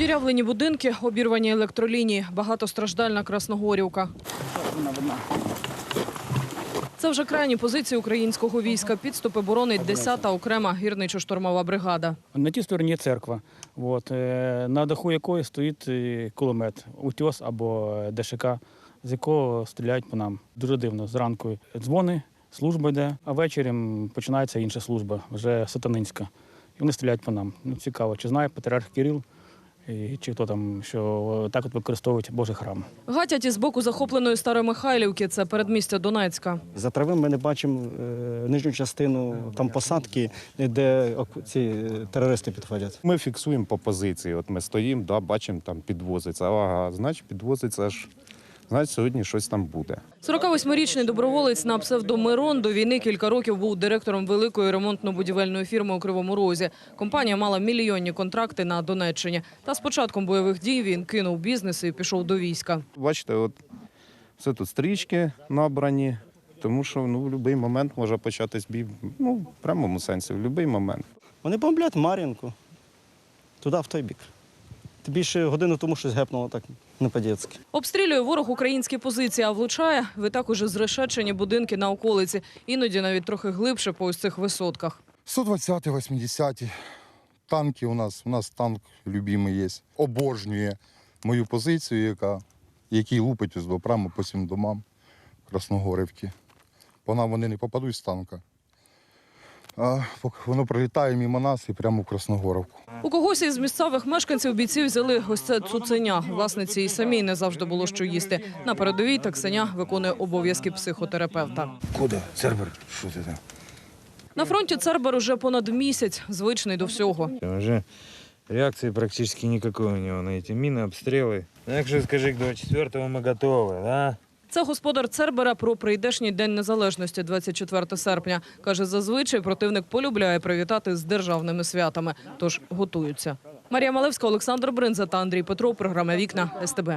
Продірявлені будинки, обірвані електролінії, багатостраждальна Красногорівка. Це вже крайні позиції українського війська. Підступи боронить 10-та окрема гірничо-штурмова бригада. На тій стороні є церква, от, е, на даху якої стоїть е, кулемет, утьос або ДШК, з якого стріляють по нам. Дуже дивно. Зранку дзвони, служба йде, а ввечері починається інша служба, вже сатанинська. І вони стріляють по нам. Ну, цікаво, чи знає патріарх Кирил, і чи хто там, що так от використовують Божий храм. Гатять із боку захопленої Старомихайлівки, це передмістя Донецька. За трави ми не бачимо е, нижню частину там посадки, де ці е, терористи підходять. Ми фіксуємо по позиції. От ми стоїмо, да, бачимо, там підвозиться. Ага, значить, підвозиться аж. Значить, сьогодні щось там буде. 48-річний доброволець на псевдо Мирон до війни кілька років був директором великої ремонтно-будівельної фірми у Кривому Розі. Компанія мала мільйонні контракти на Донеччині. Та з початком бойових дій він кинув бізнес і пішов до війська. Бачите, от все тут стрічки набрані, тому що ну, в будь-який момент може початись бій. Ну, в прямому сенсі, в будь-який момент. Вони бомблять Мар'їнку, туди, в той бік. Більше годину тому щось гепнуло так не по-дєцьки. Обстрілює ворог українські позиції, а влучає ви також зрешечені будинки на околиці, іноді навіть трохи глибше по ось цих висотках. 120-80-ті. танки у нас. У нас танк любимий є. Обожнює мою позицію, яка, який лупить ось до- прямо по всім домам Красногорівки. Вона вони не попадуть з танка А поки воно прилітає мимо нас і прямо в Красногоровку. У когось із місцевих мешканців бійці взяли ось це цуценя. Власниці і самій не завжди було що їсти. На передовій таксеня виконує обов'язки психотерапевта. Куда? Цербер? Що це там? На фронті Цербер уже понад місяць, звичний до всього. Уже реакции практически никакой у него на эти мины, обстрелы. Так что скажи, к 24 мы готовы, да? Це господар Цербера про прийдешній день незалежності, 24 серпня. Каже, зазвичай противник полюбляє привітати з державними святами, тож готуються. Марія Малевська, Олександр Бринза та Андрій Петров. Програма Вікна СТБ.